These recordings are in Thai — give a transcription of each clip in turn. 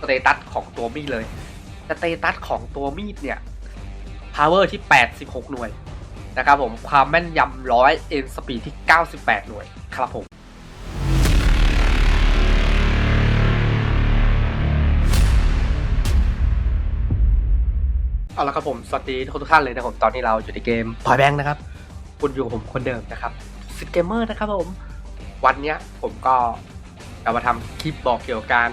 สเตตัสของตัวมีดเลยสเตตัสของตัวมีดเนี่ย power ที่ 86 หน่วยนะครับผมความแม่นยำร้อย end speed ที่ 98 หน่วยครับผมเอาละครับผม สวัสดีทุกท่านเลยนะครับผมตอนนี้เราอยู่ในเกมพอยแบงค์นะครับ คุณอยู่ผมคนเดิมนะครับซิเกมเมอร์นะครับผม วันนี้ผมก็จะมาทำคลิปบอกเกี่ยวกับการ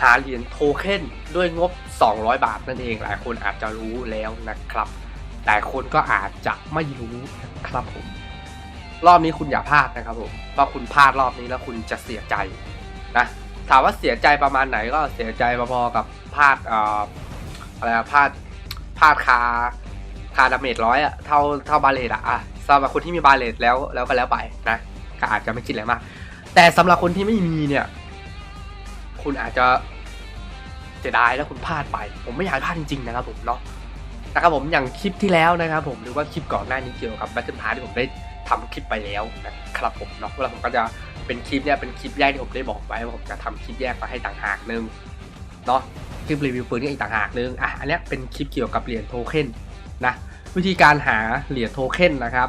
หาเหรียญโทเค็นด้วยงบ 200 บาทนั่นเองหลายคนอาจจะรู้แล้วนะครับหลายคนก็อาจจะไม่รู้นะครับผมรอบนี้คุณอย่าพลาดนะครับผมเพราะคุณพลาดรอบนี้แล้วคุณจะเสียใจนะถามว่าเสียใจประมาณไหนก็เสียใจพอๆกับพลาดอออะไรพลาดพลาดคาคาดาเมจร้อยอะเท่าเท่าบาเลตอะอะสำหรับคนที่มีบาเลตแล้วแล้วก็แล้วไปนะก็อาจจะไม่คิดอะไรมาก แต่สำหรับคนที่ไม่มีเนี่ย คุณอาจจะเสียดายแล้วคุณพลาดไป ผมไม่อยากพลาดจริงๆนะครับผมเนาะนะครับผมอย่างคลิปที่แล้วนะครับผมหรือว่าคลิปก่อนหน้านี้เกี่ยวกับ Battle Pass ที่ผมได้ทำคลิปไปแล้วนะครับผมเนาะแล้วผมก็จะเป็นคลิปเนี่ยเป็นคลิปแยกที่ผมได้บอกไว้ว่าผมจะทำคลิปแยกมาให้ต่างหากนึงเนาะคลิปรีวิวปืนก็อีกต่างหากนึงอะอันเนี้ยเป็นคลิปเกี่ยวกับเหรียญโทเค็นนะวิธีการหาเหรียญโทเค็นนะครับ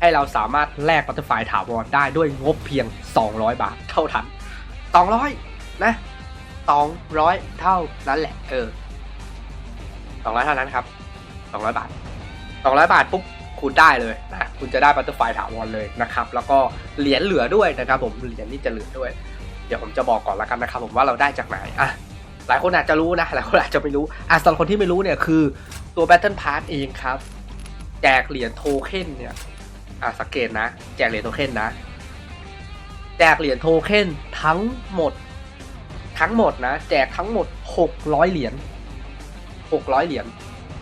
ให้เราสามารถแลกบัตเตอร์ไฟถาวรได้ด้วยงบเพียง 200 บาทเท่าทัน200 นะ200เท่านั้นแหละ เออ200เท่านั้นครับ200บาท200บาทปุ๊บคุณได้เลยนะคุณจะได้บัตเตอร์ไฟถาวรเลยนะครับ แล้วก็เหรียญเหลือด้วยนะครับ ผมเหรียญนี่จะเหลือด้วย เดี๋ยวผมจะบอกก่อนแล้วกันนะครับ ผมว่าเราได้จากไหนอะหลายคนอาจจะรู้นะหลายคนอาจจะไม่รู้อะสำหรับคนที่ไม่รู้เนี่ยคือตัว Battle Pass เองครับ แจกเหรียญโทเค็นเนี่ยอะสังเกตนะ แจกเหรียญโทเค็นนะ แจกเหรียญโทเค็นทั้งหมด ทั้งหมดนะ แจกทั้งหมด 600 เหรียญ600 เหรียญ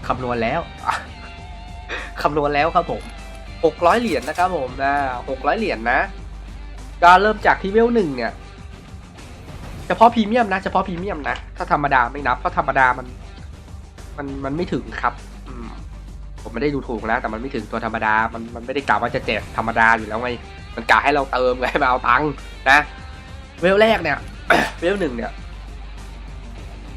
คำนวณแล้วคำนวณแล้วครับผม 600 เหรียญนะครับผมนะ600 เหรียญนะก็เริ่มจากที่เวลหนึ่งเนี่ยเฉพาะพรีเมียมนะเฉพาะพรีเมียมนะ ถ้าธรรมดาไม่นับ เพราะธรรมดามัน มันมันไม่ถึงครับ อืม ผมไม่ได้ดูถูกนะ แต่มันไม่ถึงตัวธรรมดา มันมันไม่ได้กล่าวว่าจะแจกธรรมดาอยู่แล้วไง มันกล่าวให้เราเติมไงมาเอาตังค์นะ เวลแรกเนี่ย เวลหนึ่งเนี่ย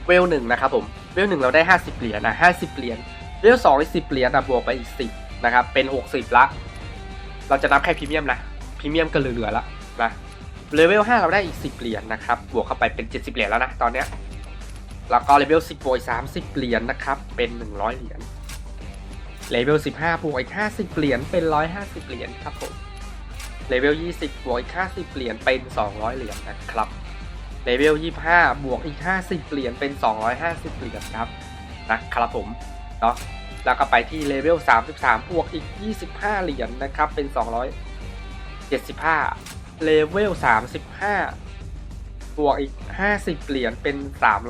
เวลหนึ่งนะครับผมเวลหนึ่งเราได้ห้าสิบเหรียญนะห้าสิบเหรียญเวลสองอีกสิบเหรียญนะบวกไปอีกสิบนะครับ เป็นหกสิบละ เราจะนับแค่พรีเมียมนะพรีเมียมก็เหลือๆละนะเลเวลห้าเราได้อีกสิบเหรียญนะครับ บวกเข้าไปเป็นเจ็ดสิบเหรียญแล้วนะตอนเนี้ยแล้วก็เลเวลสิบบวกสามสิบเหรียญนะครับ เป็นหนึ่งร้อยเหรียญเลเวล15บวกอีก50เหรียญเป็น150เหรียญครับผมเลเวล20บวกอีก50เหรียญเป็น200เหรียญนะครับ เลเวล25 บวกอีก 50 เหรียญเป็น 250 เหรียญครับนะครับผมเนาะแล้วก็ไปที่เลเวล33 บวกอีก 25 เหรียญนะครับเป็น 275 เลเวล35 บวกอีก 50 เหรียญเป็น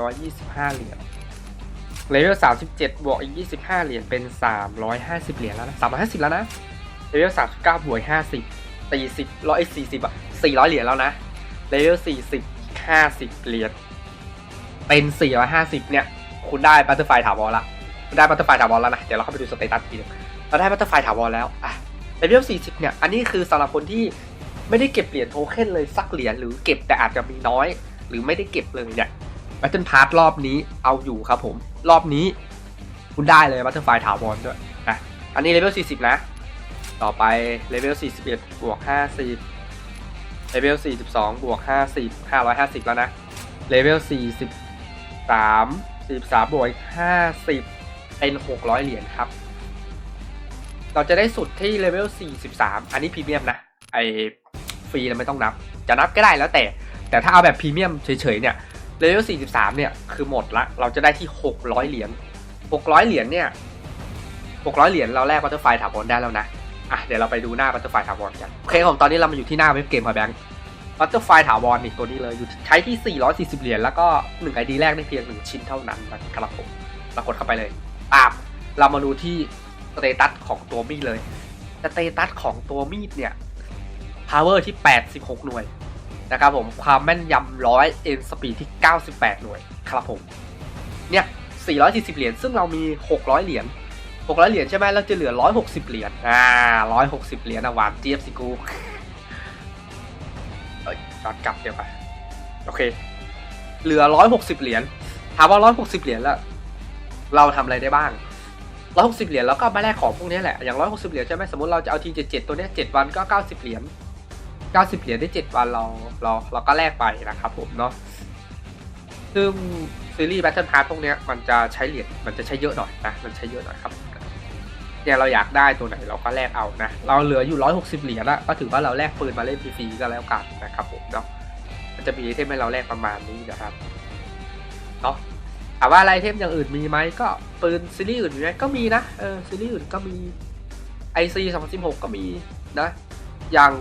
325 เหรียญเลเวล37 บวกอีก 25 เหรียญเป็น 350 เหรียญแล้วนะ 350 แล้วนะ เลเวล39 บวก50 40 140อะ400 เหรียญแล้วนะ เลเวล40 50 เหรียญเป็น 450 เนี่ย คุณได้บัตเตอร์ไฟถาวรละคุณได้บัตเตอร์ไฟถาวรแล้วนะ เดี๋ยวเราเข้าไปดูสเตตัสทีนึงเราได้บัตเตอร์ไฟถาวรแล้วอะเลเวล40 เนี่ย อันนี้คือสำหรับคนที่ไม่ได้เก็บเหรียญโทเค็นเลยสักเหรียญหรือเก็บแต่อาจจะมีน้อย หรือไม่ได้เก็บเลยเนี่ยบัตเทิลพาร์ทรอบนี้เอาอยู่ครับผม รอบนี้ คุณได้เลยบัตเทิลไฟถาวรด้วยนะอันนี้เลเวล40 นะ ต่อไปเลเวล41บวก50 เลเวล 42 บวก 50 550 แล้วนะ เลเวล 43 43 บวก 50 เป็น 600 เหรียญครับ เราจะได้สุดที่เลเวล 43 อันนี้พรีเมียมนะ ไอฟรีเราไม่ต้องนับ จะนับก็ได้แล้วแต่ แต่ถ้าเอาแบบพรีเมียมเฉยๆเนี่ย เลเวล 43 เนี่ย คือหมดละ เราจะได้ที่ 600 เหรียญ 600 เหรียญเนี่ย 600 เหรียญเราแลกบัตเตอร์ไฟถาวรได้แล้วนะ อะเดี๋ยวเราไปดูหน้าบัตเตอร์ไฟถาวรกันโอเคผมตอนนี้เรามาอยู่ที่หน้าเว็บเกมพอยแบงค์บัตเตอร์ไฟถาวรนี่ตัวนี้เลยอยู่ใช้ที่ 440 เหรียญแล้วก็1 ID แรกได้เพียง 1 ชิ้นเท่านั้นนะครับผมเรากดเข้าไปเลยปั๊บเรามาดูที่สเตตัสของตัวมีดเลยสเตตัสของตัวมีดเนี่ย power ที่ 86 หน่วยนะครับผมความแม่นยำร้อย end speed ที่ 98 หน่วยครับผมเนี่ย 440 เหรียญซึ่งเรามี 600 เหรียญ 600เหรียญใช่ไหมเราจะเหลือ160เหรียญอ่า160เหรียญนะหวานเจี๊ยบสิกูเอ้ยย้อนกลับเดี๋ยวไปโอเค เหลือ160เหรียญถามว่าร้อยหกสิบเหรียญละเราทำอะไรได้บ้างร้อยหกสิบเหรียญเราก็มาแลกของพวกนี้แหละอย่างร้อยหกสิบเหรียญใช่ไหมสมมติเราจะเอาทีเจ็ดเจ็ดตัวเนี้ยเจ็ดวันก็เก้าสิบเหรียญเก้าสิบเหรียญได้เจ็ดวันเราเราเราก็แลกไปนะครับผมเนาะ ซึ่งซีรีส์แบทเทิลพาร์พวกนี้มันจะใช้เหรียญมันจะใช้เยอะหน่อยนะ มันใช้เยอะหน่อยครับเนี่ยเราอยากได้ตัวไหนเราก็แลกเอานะ เราเหลืออยู่ร้อยหกสิบเหรียญละก็ถือว่าเราแลกปืนมาเล่นฟรีๆก็แล้วกันนะครับผมเนาะมันจะมีไอเทมให้เราแลกประมาณนี้นะครับเนาะถามว่าอะไรไอเทมอย่างอื่นมีไหมก็ปืนซีรีส์อื่นมีไหมก็มีนะเออซีรีส์อื่นก็มี IC 216 ก็มีนะ อย่าง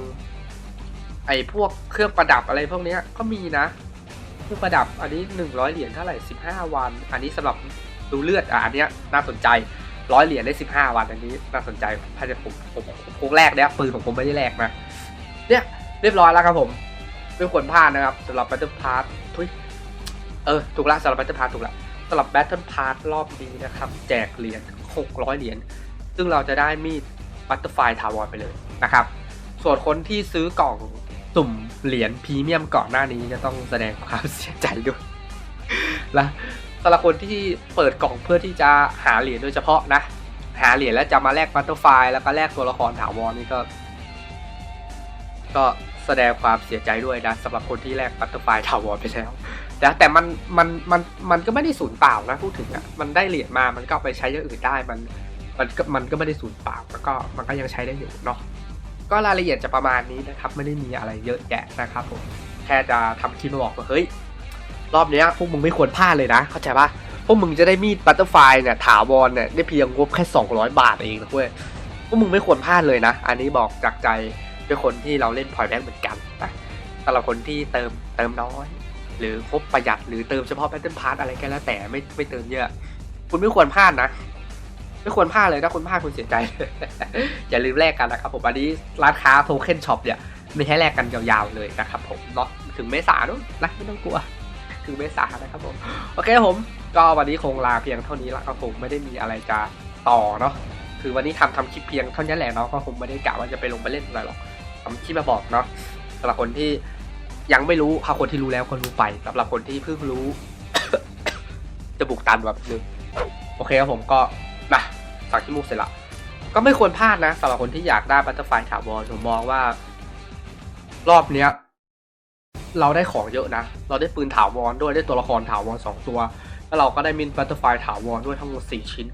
ไอพวกเครื่องประดับอะไรพวกนี้ก็มีนะ รื่องประดับอันนี้100เหรียญเท่าไหร่15วัน อันนี้สำหรับดูเลือดอะอันเนี้ยน่าสนใจร้อยเหรียญได้15วันอันนี้น่าสนใจถ้าจะผมผมพกแรกเนี่ยปืนของผมไม่ได้แลกนะเนี่ยเรียบร้อยแล้วครับผมไม่ควรพลาดนะครับสำหรับ Battle Pass ทุยเออถูกละสำหรับ Battle Pass ถูกละสำหรับ Battle Pass รอบนี้นะครับ แจกเหรียญ600เหรียญซึ่งเราจะได้มีด Butterfly ถาวรไปเลยนะครับ ส่วนคนที่ซื้อกล่อง สุ่มเหรียญพรีเมียมก่อนหน้านี้จะต้องแสดงความเสียใจด้วยและสำหรับคนที่เปิดกล่องเพื่อที่จะหาเหรียญโดยเฉพาะนะ หาเหรียญแล้วจะมาแลก Butterfly แล้วก็แลกตัวละครถาวรนี่ก็ ก็แสดงความเสียใจด้วยนะสำหรับคนที่แลกบัตเตอร์ไฟถาวรไปแล้วนะแต่มันมันมันมันก็ไม่ได้สูญเปล่านะพูดถึงอะมันได้เหรียญมามันก็ไปใช้อย่างอื่นได้มันมันก็มันก็ไม่ได้สูญเปล่าแล้วก็มันก็ยังใช้ได้อยู่เนาะ ก็รายละเอียดจะประมาณนี้นะครับ ไม่ได้มีอะไรเยอะแยะนะครับผมแค่จะทำคลิปมาบอกว่าเฮ้ยรอบนี้พวกมึงไม่ควรพลาดเลยนะ เข้าใจปะพวกมึงจะได้มีดบัตเตอร์ไฟเนี่ยถาวรเนี่ยได้เพียงงบแค่ 200 บาทเองนะเว้ยพวกมึงไม่ควรพลาดเลยนะ อันนี้บอกจากใจเป็นคนที่เราเล่นพอยแบงค์เหมือนกันนะสำหรับคนที่เติมเติมน้อย หรือครบประหยัดหรือเติมเฉพาะแพทเทิร์นพาร์ทอะไรก็แล้วแต่ไม่ไม่เติมเยอะ คุณไม่ควรพลาดนะ ไม่ควรพลาดเลยถ้าคุณพลาดคุณเสียใจ อย่าลืมแลกกันนะครับผมอันนี้ร้านค้าโทเค็นช็อปเนี่ยไม่ให้แลกกันยาวๆเลยนะครับผมเนาะถึงเมษาด้วยนะไม่ต้องกลัว ถึงเมษานะครับผมโอเคครับผมก็วันนี้คงลาเพียงเท่านี้ละครับผมไม่ได้มีอะไรจะต่อเนาะคือวันนี้ทำทำคลิปเพียงเท่านี้แหละเนาะก็คงไม่ได้กะว่าจะไปลงไปเล่นอะไรหรอกผมคิดมาบอกเนาะสำหรับคนที่ยังไม่รู้ถ้าคนที่รู้แล้วคนรู้ไปสำหรับคนที่เพิ่งรู้จะบุกตันแบบนึงโอเคครับผมก็ สั่งขี้มูกเสร็จละก็ไม่ควรพลาดนะสำหรับคนที่อยากได้บัตเตอร์ไฟถาวรผมมองว่า รอบเนี้ย เราได้ของเยอะนะ เราได้ปืนถาวรด้วยได้ตัวละครถาวรสองตัว แล้วเราก็ได้มินบัตเตอร์ไฟถาวรด้วยทั้งหมดสี่ชิ้น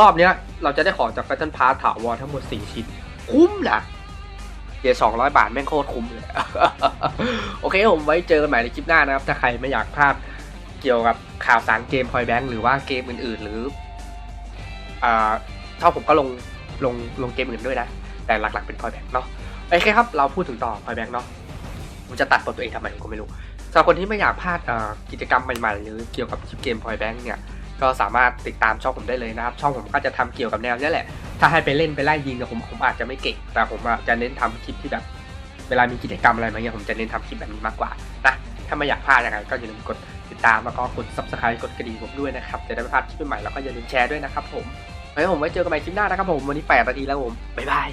รอบเนี้ย เราจะได้ของจากแพทเทิร์นพาร์ทถาวรทั้งหมดสี่ชิ้น คุ้มนะเกียร์สองร้อยบาทแม่งโคตรคุ้มเลย โอเคผมไว้เจอกันใหม่ในคลิปหน้านะครับ ถ้าใครไม่อยากพลาดเกี่ยวกับข่าวสารเกมพอยแบงค์หรือว่าเกมอื่นๆ หรืออ่า ถ้าผมก็ลงลงลงเกมอื่นด้วยนะ แต่หลักๆเป็นพอยแบงค์เนาะโอเคครับ เราพูดถึงต่อพอยแบงค์เนาะผมจะตัดบทตัวเองทำไมผมก็ไม่รู้สำหรับคนที่ไม่อยากพลาดกิจกรรมใหม่ๆ หรือเกี่ยวกับคลิปเกมพอยแบงค์เนี่ยก็สามารถติดตามช่องผมได้เลยนะครับ ช่องผมก็จะทำเกี่ยวกับแนวนี้แหละ ถ้าให้ไปเล่นไปไล่ยิงเนี่ยผมผมอาจจะไม่เก่ง แต่ผมจะเน้นทำคลิปที่แบบ เวลามีกิจกรรมอะไรมาเนี่ยผมจะเน้นทำคลิปแบบนี้มากกว่านะถ้าไม่อยากพลาดยังไงก็อย่าลืมกดติดตามแล้วก็กด subscribe กดกระดิ่งผมด้วยนะครับจะได้ไม่พลาดคลิปใหม่แล้วก็อย่าลืมแชร์ด้วยนะครับผม ไว้ผมไว้เจอกันใหม่คลิปหน้านะครับผม วันนี้8นาทีแล้วผม บ๊ายบาย